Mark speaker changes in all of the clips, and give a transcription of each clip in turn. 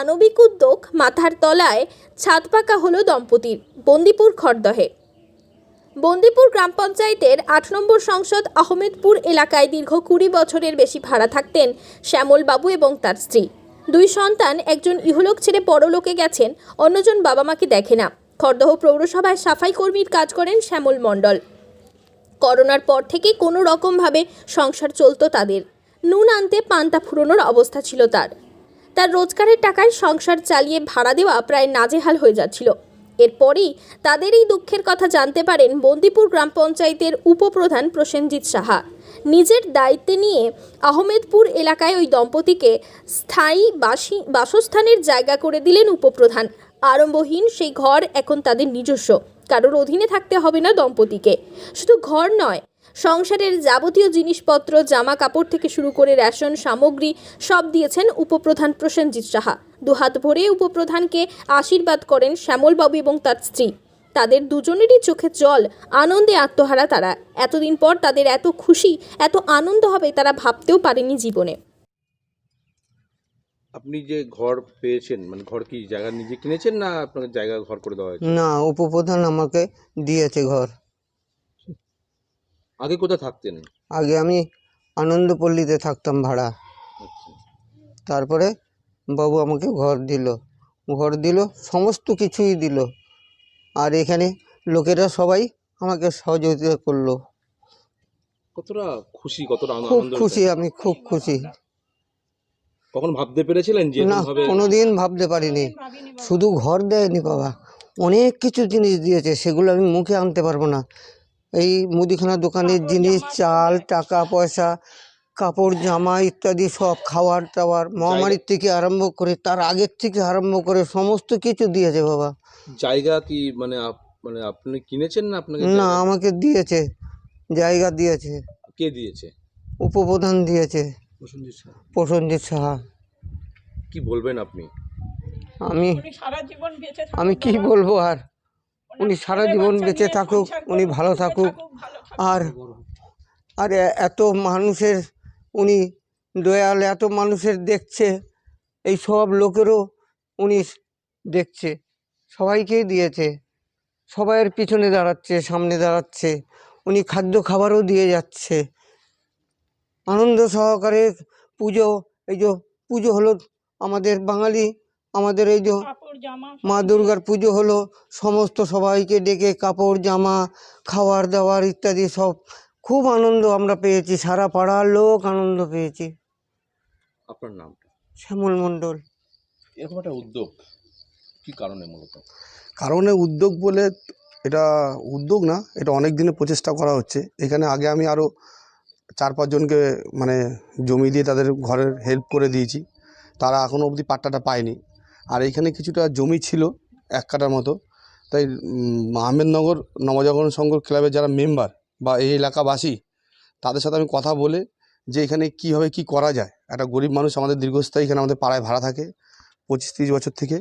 Speaker 1: মানবিক উদ্যোগ মাথার তলায় ছাদ পাকা হলো দম্পতির, বন্দিপুর খড়দহে। বন্দিপুর গ্রাম পঞ্চায়েতের আট নম্বর সংসদ আহমেদপুর এলাকায় দীর্ঘ কুড়ি বছরের বেশি ভাড়া থাকতেন শ্যামল বাবু এবং তার স্ত্রী। দুই সন্তান, একজন ইহলোক ছেড়ে পরলোকে গেছেন, অন্যজন বাবা মাকে দেখে না। খড়দহ পৌরসভায় সাফাই কর্মীর কাজ করেন শ্যামল মণ্ডল। করোনার পর থেকে কোনো রকমভাবে সংসার চলত তাদের। নুন আনতে পান্তা ফুরোনোর অবস্থা ছিল তার। তার রোজগারের টাকায় সংসার চালিয়ে ভাড়া দেওয়া প্রায় নাজেহাল হয়ে যাচ্ছিল। এরপরেই তাদের এই দুঃখের কথা জানতে পারেন বন্দিপুর গ্রাম পঞ্চায়েতের উপপ্রধান প্রসেনজিৎ সাহা। নিজের দায়িত্বে নিয়ে আহমেদপুর এলাকায় ওই দম্পতিকে স্থায়ী বাসি বাসস্থানের জায়গা করে দিলেন উপপ্রধান। আরম্ভহীন সেই ঘর এখন তাদের নিজস্ব। কারোর অধীনে থাকতে হবে না দম্পতিকে। শুধু ঘর নয় সংসারের যাবতীয় জিনিসপত্র জামা কাপড় থেকে শুরু করে রেশন সামগ্রী সব দিয়েছেন উপপ্রধান প্রসেনজিৎ সাহা। দুহাত ভরে উপপ্রধানকে আশীর্বাদ করেন শ্যামলবাবু এবং তার স্ত্রী। তাদের দুজনেরই চোখে জল আনন্দে আত্মহারা তারা। এতদিন পর তাদের এত খুশি এত আনন্দ হবে তারা ভাবতেও পারেনি জীবনে।
Speaker 2: আপনি যে ঘর পেয়েছেন মানে ঘর কি জায়গা নিজে কিনেছেন না আপনাকে জায়গা ঘর করে দেওয়া হয়েছে?
Speaker 3: না উপপ্রধান আমাকে দিয়েছে ঘর।
Speaker 2: আগে কোথায় থাকতেন?
Speaker 3: আগে আমি আনন্দপল্লীতে থাকতাম ভাড়া।
Speaker 2: আচ্ছা।
Speaker 3: তারপরে বাবু আমাকে ঘর দিল। ঘর দিল সমস্ত কিছুই দিল। আর এখানে লোকেরা সবাই আমাকে সহযোগিতা করল।
Speaker 2: কতটা খুশি কতটা
Speaker 3: খুব খুশি আমি খুব খুশি।
Speaker 2: কখন ভাবতে পেরেছিলেন যে
Speaker 3: না কোনোদিন ভাবতে পারিনি। শুধু ঘর দেয়নি বাবা অনেক কিছু জিনিস দিয়েছে সেগুলো আমি মুখে আনতে পারব না। এই মুদিখানা দোকানের জিনিস চাল টাকা পয়সা কাপড় জামা ইত্যাদি সব খাবার টাওয়ার মহামারীর থেকে আরম্ভ করে তার আগের থেকে আরম্ভ করে সমস্ত কিছু দিয়েছে বাবা।
Speaker 2: জায়গা কি মানে আপ- মানে আপনি কিনেছেন না আপনাকে
Speaker 3: না আমাকে দিয়েছে জায়গা দিয়েছে।
Speaker 2: কে দিয়েছে?
Speaker 3: উপপ্রধান দিয়েছে। প্রসেনজিৎ সাহা।
Speaker 2: কি বলবেন আপনি?
Speaker 3: আমি
Speaker 4: সারা জীবন
Speaker 3: আমি কি বলব আর? উনি সারা জীবন বেঁচে থাকুক, উনি ভালো থাকুক। আর আর এত মানুষের উনি দয়াল এত মানুষের দেখছে এই সব লোকেরও উনি দেখছে সবাইকেই দিয়েছে সবাইয়ের পিছনে দাঁড়াচ্ছে সামনে দাঁড়াচ্ছে উনি খাদ্য খাবারও দিয়ে যাচ্ছে আনন্দ সহকারে পুজো এই যে পুজো হলো আমাদের বাঙালি আমাদের এই যে মা দুর্গার পুজো হলো সমস্ত সবাইকে ডেকে কাপড় জামা খাবার দাবার ইত্যাদি সব। খুব আনন্দ আমরা পেয়েছি সারা পাড়ার লোক আনন্দ পেয়েছি।
Speaker 2: আপনার নামটা?
Speaker 3: শ্যামল মণ্ডল।
Speaker 2: এরকম একটা উদ্যোগ কি কারণে মূলত?
Speaker 5: কারণে উদ্যোগ বলে এটা উদ্যোগ না এটা অনেক দিনে প্রচেষ্টা করা হচ্ছে। এখানে আগে আমি আরও চার পাঁচজনকে মানে জমি দিয়ে তাদের ঘরের হেল্প করে দিয়েছি। তারা এখনও অবধি পাট্টাটা পায়নি। আর এইখানে কিছুটা জমি ছিল, এক কাটার মতো। তাই আহমেদনগর নবজাগরণ সংঘ ক্লাবের যারা মেম্বার বা এই এলাকাবাসী, তাদের সাথে আমি কথা বলে যে এখানে কীভাবে কি করা যায়। একটা গরিব মানুষ আমাদের দীর্ঘস্থায়ী এখানে আমাদের পাড়ায় ভাড়া থাকে, পঁচিশ তিরিশ বছর থেকে।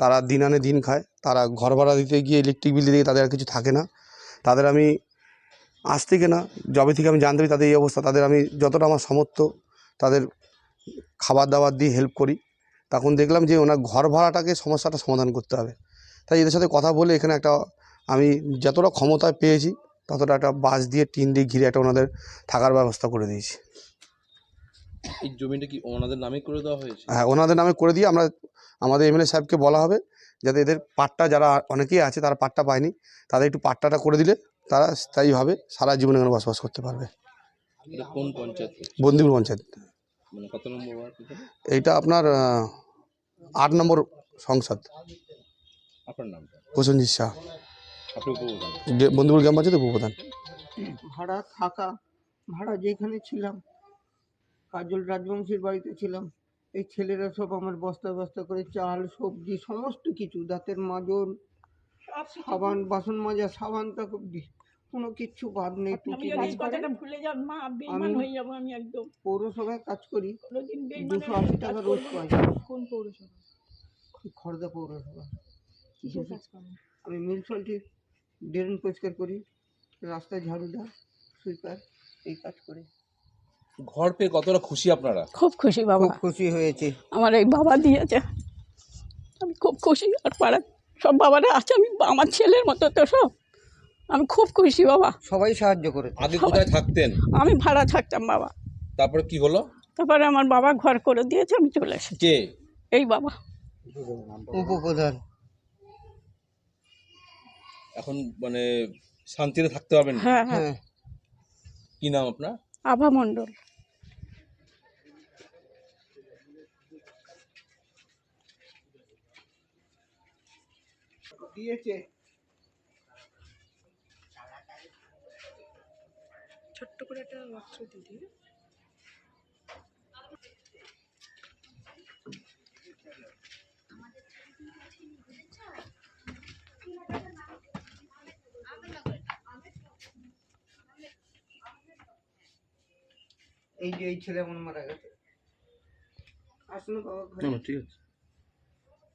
Speaker 5: তারা দিন আনে দিন খায়, তারা ঘর ভাড়া দিতে গিয়ে ইলেকট্রিক বিল দিতে গিয়ে তাদের আর কিছু থাকে না। তাদের আমি আজ থেকে না, যবে থেকে আমি জানতে পারি তাদের এই অবস্থা, তাদের আমি যতটা আমার সমর্থ তাদের খাবার দাবার দিয়ে হেল্প করি। তখন দেখলাম যে ওনার ঘর ভাড়াটাকে সমস্যাটা সমাধান করতে হবে। তাই এদের সাথে কথা বলে এখানে একটা আমি যতটা ক্ষমতায় পেয়েছি ততটা একটা বাঁশ দিয়ে টিন দিয়ে ঘিরে একটা ওনাদের থাকার ব্যবস্থা করে দিয়েছি।
Speaker 2: এই জমিটা কি ওনাদের নামে করে দেওয়া হয়েছে?
Speaker 5: হ্যাঁ ওনাদের নামে করে দিয়ে আমরা আমাদের এমএলএ সাহেবকে বলা হবে যাতে এদের পাট্টা যারা অনেকেই আছে তারা পাট্টা পায়নি তাদের একটু পাট্টাটা করে দিলে তারা স্থায়ীভাবে সারা জীবন এখানে বসবাস করতে পারবে।
Speaker 2: কোন পঞ্চায়েত?
Speaker 5: বন্দিপুর পঞ্চায়েত।
Speaker 2: মানে কত নম্বর ওয়ার্ড এটা?
Speaker 5: এইটা আপনার আহ, আট নম্বর সংসদ।
Speaker 2: আপনার নামটা?
Speaker 5: প্রসেনজিৎ শাহ।
Speaker 2: আপনি উপপ্রধান?
Speaker 5: গে- বন্দিপুর গ্রাম পঞ্চায়েত উপপ্রধান।
Speaker 3: ভাড়া থাকা ভাড়া যেখানে ছিলাম কাজল রাজবংশীর বাড়িতে ছিলাম এই ছেলেরা সব আমার বস্তা বস্তা করে চাল সবজি সমস্ত কিছু দাঁতের মাজন
Speaker 4: সব
Speaker 3: সাবান বাসন মাজা সাবান তাক অব্দি কোনো কিচ্ছু বাদ নেই
Speaker 4: যদি কথাটা ভুলে যান মা বেইমান
Speaker 3: আমি-
Speaker 4: হয়ে যাব আমি একদম।
Speaker 3: পৌরসভায় কাজ করি দুশো আশি টাকা রোজ পাই।
Speaker 4: কোন পৌরসভা?
Speaker 3: খর্দা পৌরসভা।
Speaker 4: কিসের কাজ করেন?
Speaker 3: আমি মিউনিসিপালিটি ড্রেন পরিষ্কার করি রাস্তায় ঝাড়ু দেওয়া সুইপার এই কাজ করি।
Speaker 2: ঘর পেয়ে কতটা খুশি আপনারা?
Speaker 4: খুব খুশি বাবা।
Speaker 3: খুব খুশি হয়েছে।
Speaker 4: আমার এই বাবা দিয়েছে। আমি খুব খুশি আর পাড়ার সব বাবারা আছে আমি আমার ছেলের মতো তো সব। আমি খুব খুশি বাবা।
Speaker 3: সবাই সাহায্য করে
Speaker 2: আগে কোথায় থাকতেন?
Speaker 4: আমি ভাড়া থাকতাম বাবা।
Speaker 2: তারপরে কি হলো?
Speaker 4: তারপরে আমার বাবা ঘর করে দিয়েছে আমি চলে এসেছি।
Speaker 2: কে?
Speaker 4: এই বাবা।
Speaker 3: উপপ্রধান।
Speaker 2: এখন মানে শান্তিতে থাকতে পারবেন? না?
Speaker 4: হ্যাঁ হ্যাঁ।
Speaker 3: হ্যাঁ।
Speaker 2: কি নাম আপনার?
Speaker 4: আভা মণ্ডল।
Speaker 3: দিয়েছে।
Speaker 4: ছোট্ট করে একটা বাক্স দিদি
Speaker 3: এই যে এই ছেলে আমার মারা গেছে। আসুন বাবা ঘরে।
Speaker 2: না, ঠিক আছে।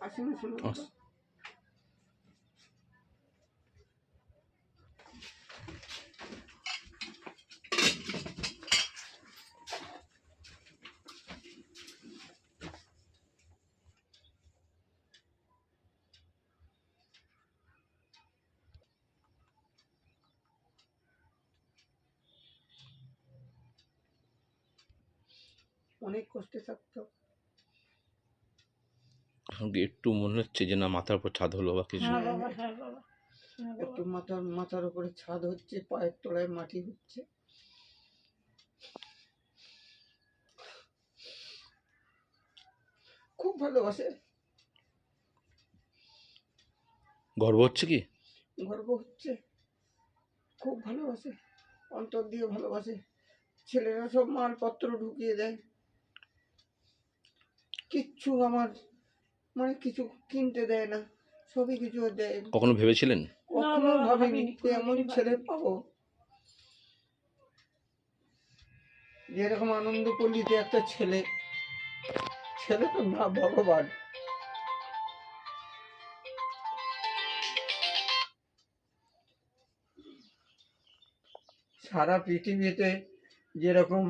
Speaker 3: আসুন। আসুন। অনেক কষ্টে থাকতো।
Speaker 2: একটু মনে হচ্ছে যে না মাথার উপর ছাদ হলো বা কিছু।
Speaker 4: হ্যাঁ বাবা হ্যাঁ বাবা হ্যাঁ বাবা।
Speaker 3: একটু মাথার মাথার উপরে ছাদ হচ্ছে পায়ের তলায় মাটি হচ্ছে। খুব ভালোবাসে।
Speaker 2: গর্ব হচ্ছে কি?
Speaker 3: গর্ব হচ্ছে। খুব ভালোবাসে। অন্তর দিয়ে ভালোবাসে। ছেলেরা সব মালপত্র ঢুকিয়ে দেয়। কিচ্ছু আমার মানে কিছু কিনতে দেয় না সবই কিছু দেয়
Speaker 2: কখনো ভেবেছিলেন?
Speaker 3: কখনো ভাবিনি, যে এমন ছেলে পাবো। যেরকম আনন্দ পল্লীতে একটা ছেলে ছেলে তো না ভগবান। সারা পৃথিবীতে যেরকম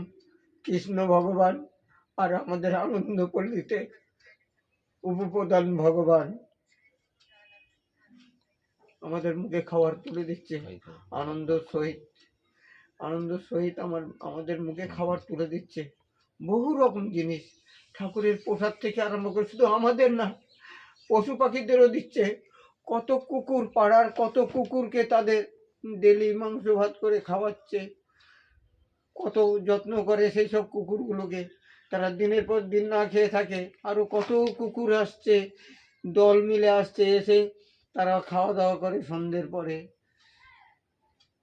Speaker 3: কৃষ্ণ ভগবান আর আমাদের আনন্দ পল্লীতে উপপ্রধান ভগবান আমাদের মুখে খাবার তুলে দিচ্ছে আনন্দ সহিত আনন্দ সহিত আমার আমাদের মুখে খাবার তুলে দিচ্ছে। বহু রকম জিনিস ঠাকুরের প্রসাদ থেকে আরম্ভ করে শুধু আমাদের না পশু পাখিদেরও দিচ্ছে। কত কুকুর পাড়ার কত কুকুরকে তাদের ডেলি মাংস ভাত করে খাওয়াচ্ছে কত যত্ন করে সেই সব কুকুরগুলোকে। তারা দিনের পর দিন না খেয়ে থাকে। আরও কত কুকুর আসছে দল মিলে আসছে এসে তারা খাওয়া দাওয়া করে সন্ধ্যের পরে।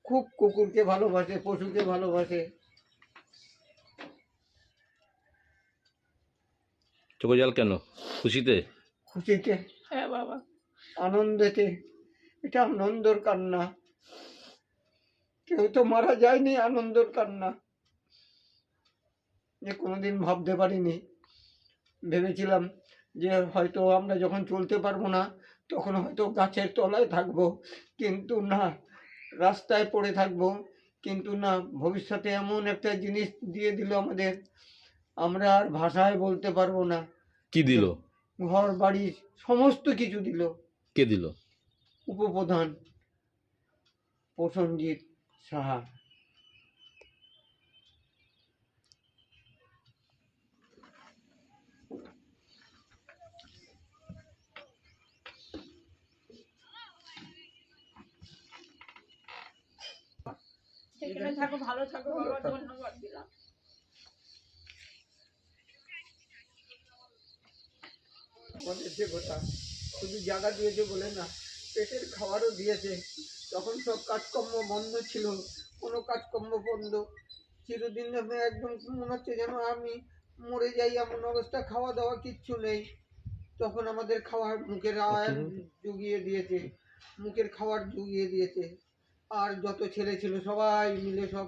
Speaker 3: খুব কুকুরকে ভালোবাসে পশুকে ভালোবাসে।
Speaker 2: চোখে জল কেন? খুশিতে?
Speaker 3: খুশিতে।
Speaker 4: হ্যাঁ বাবা।
Speaker 3: আনন্দেতে। এটা আনন্দর কান্না। কেউ তো মারা যায়নি আনন্দর কান্না। যে কোনোদিন ভাবতে পারিনি। ভেবেছিলাম যে হয়তো আমরা যখন চলতে পারব না তখন হয়তো গাছের তলায় থাকব। কিন্তু না রাস্তায় পড়ে থাকব। কিন্তু না ভবিষ্যতে এমন একটা জিনিস দিয়ে দিল আমাদের। আমরা আর ভাষায় বলতে পারব না।
Speaker 2: কি দিল?
Speaker 3: ঘর বাড়ি সমস্ত কিছু দিল।
Speaker 2: কে দিল?
Speaker 3: উপপ্রধান প্রসঞ্জিৎ সাহা।
Speaker 4: সেখানে থাকো ভালো থাকো বাবা ধন্যবাদ দিলাম।
Speaker 3: আমাদের দেবতা শুধু জায়গা দিয়েছে বলে না পেটের খাবারও দিয়েছে। তখন সব কাজকর্ম বন্ধ ছিল কোনো কাজকর্ম বন্ধ। চিরদিন একদম মনে হচ্ছে যেন আমি মরে যাই এমন অবস্থা খাওয়া দাওয়া কিচ্ছু নেই। তখন আমাদের খাওয়ার মুখের আয় জুগিয়ে দিয়েছে মুখের খাবার জুগিয়ে দিয়েছে। আর যত ছেলে ছিল সবাই মিলে সব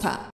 Speaker 6: Prosper.